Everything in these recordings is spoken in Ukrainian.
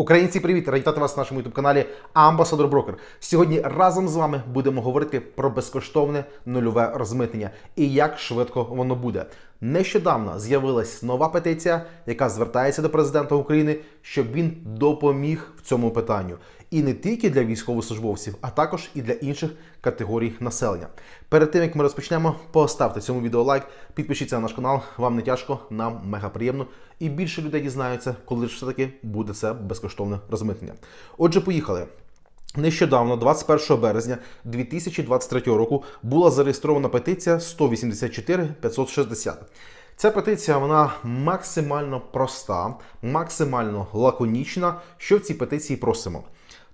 Українці, привіт! Раді вітати вас на нашому youtube каналі Амбасадор Брокер. Сьогодні разом з вами будемо говорити про безкоштовне нульове розмитнення і як швидко воно буде. Нещодавно з'явилась нова петиція, яка звертається до президента України, щоб він допоміг в цьому питанню. І не тільки для військовослужбовців, а також і для інших категорій населення. Перед тим як ми розпочнемо, поставте цьому відео лайк, підпишіться на наш канал. Вам не тяжко, нам мега приємно. І більше людей дізнаються, коли ж все-таки буде це безкоштовне розмитнення. Отже, поїхали. Нещодавно, 21 березня 2023 року, була зареєстрована петиція 184 560. Ця петиція вона максимально проста, максимально лаконічна. Що в цій петиції просимо?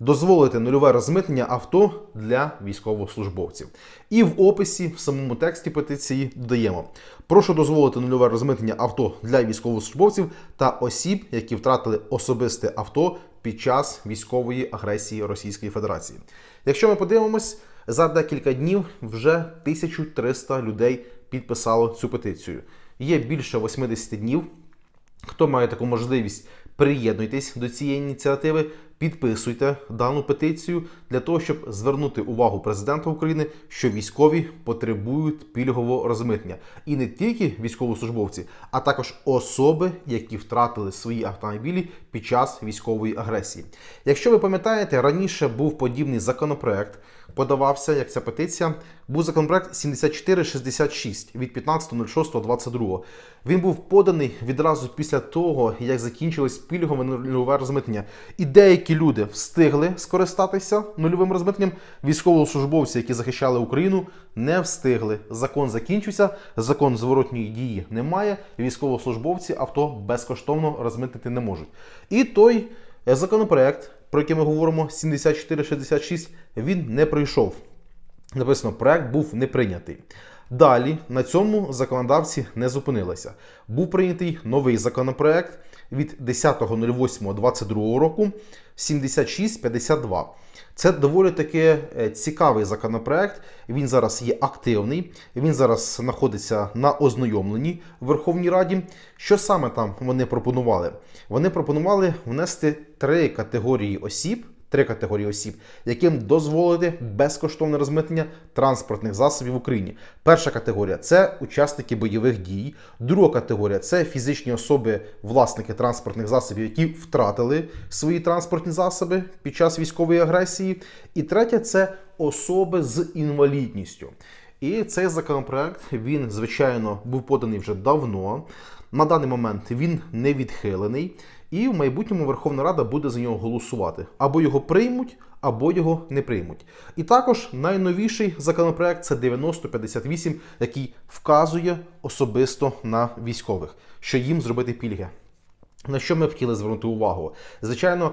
Дозволити нульове розмитнення авто для військовослужбовців. І в описі, в самому тексті петиції додаємо: прошу дозволити нульове розмитнення авто для військовослужбовців та осіб, які втратили особисте авто під час військової агресії Російської Федерації. Якщо ми подивимось, за декілька днів вже 1300 людей підписало цю петицію. Є більше 80 днів. Хто має таку можливість, приєднуйтесь до цієї ініціативи, підписуйте дану петицію для того, щоб звернути увагу президента України, що військові потребують пільгового розмитнення. І не тільки військовослужбовці, а також особи, які втратили свої автомобілі під час військової агресії. Якщо ви пам'ятаєте, раніше був подібний законопроект, подавався як ця петиція. Був законопроект 7466 від 15.06.22. Він був поданий відразу після того, як закінчилось пільгове нульове розмитнення. І деякі люди встигли скористатися нульовим розмитненням. Військовослужбовці, які захищали Україну, не встигли. Закон закінчився, закон зворотньої дії немає. Військовослужбовці авто безкоштовно розмитнити не можуть. І той е, законопроект, про який ми говоримо, 7466, він не пройшов написано, проект був не прийнятий. Далі на цьому законодавці не зупинилися. Був прийнятий новий законопроект від 10.08.22 року 7652. Це доволі таки е, цікавий законопроект. Він зараз є активний. Він зараз знаходиться на ознайомленні в Верховній Раді. Що саме там вони пропонували? Вони пропонували внести три категорії осіб три категорії осіб, яким дозволити безкоштовне розмитнення транспортних засобів в Україні. Перша категорія це учасники бойових дій. Друга категорія це фізичні особи, власники транспортних засобів, які втратили свої транспортні засоби під час військової агресії. І третя це особи з інвалідністю. І цей законопроект він, звичайно, був поданий вже давно. На даний момент він не відхилений, і в майбутньому Верховна Рада буде за нього голосувати. Або його приймуть, або його не приймуть. І також найновіший законопроект це 9058, який вказує особисто на військових, що їм зробити пільги. На що ми б хотіли звернути увагу? Звичайно,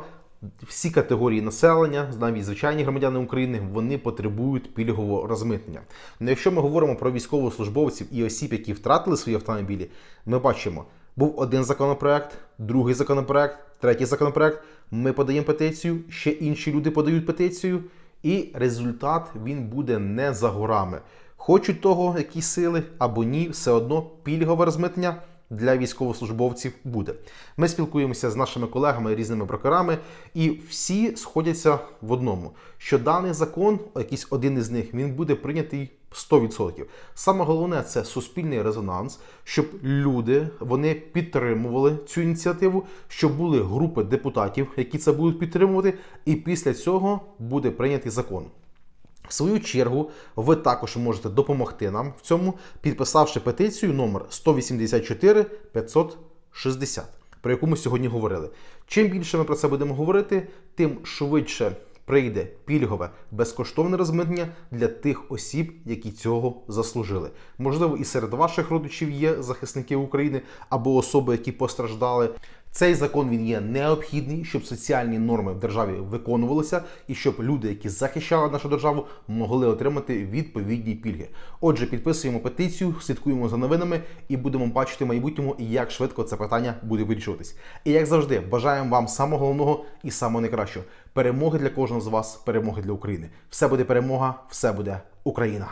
всі категорії населення, навіть звичайні громадяни України, вони потребують пільгового розмитнення. Ну, якщо ми говоримо про військовослужбовців і осіб, які втратили свої автомобілі, ми бачимо, був один законопроект, другий законопроект, третій законопроект. Ми подаємо петицію, ще інші люди подають петицію, і результат він буде не за горами. Хочуть того, які сили або ні, все одно пільгове розмитнення для військовослужбовців буде. Ми спілкуємося з нашими колегами, різними брокерами, і всі сходяться в одному: що даний закон, якийсь один із них, він буде прийнятий 100%. Саме головне це суспільний резонанс, щоб люди вони підтримували цю ініціативу, щоб були групи депутатів, які це будуть підтримувати, і після цього буде прийнятий закон. В свою чергу, ви також можете допомогти нам в цьому, підписавши петицію номер 184 560, про яку ми сьогодні говорили. Чим більше ми про це будемо говорити, тим швидше прийде пільгове безкоштовне розмитнення для тих осіб, які цього заслужили. Можливо, і серед ваших родичів є захисники України або особи, які постраждали. Цей закон він є необхідний, щоб соціальні норми в державі виконувалися, і щоб люди, які захищали нашу державу, могли отримати відповідні пільги. Отже, підписуємо петицію, слідкуємо за новинами і будемо бачити в майбутньому, як швидко це питання буде вирішуватись. І як завжди, бажаємо вам самого головного і самого найкращого перемоги для кожного з вас, перемоги для України. Все буде перемога, все буде Україна.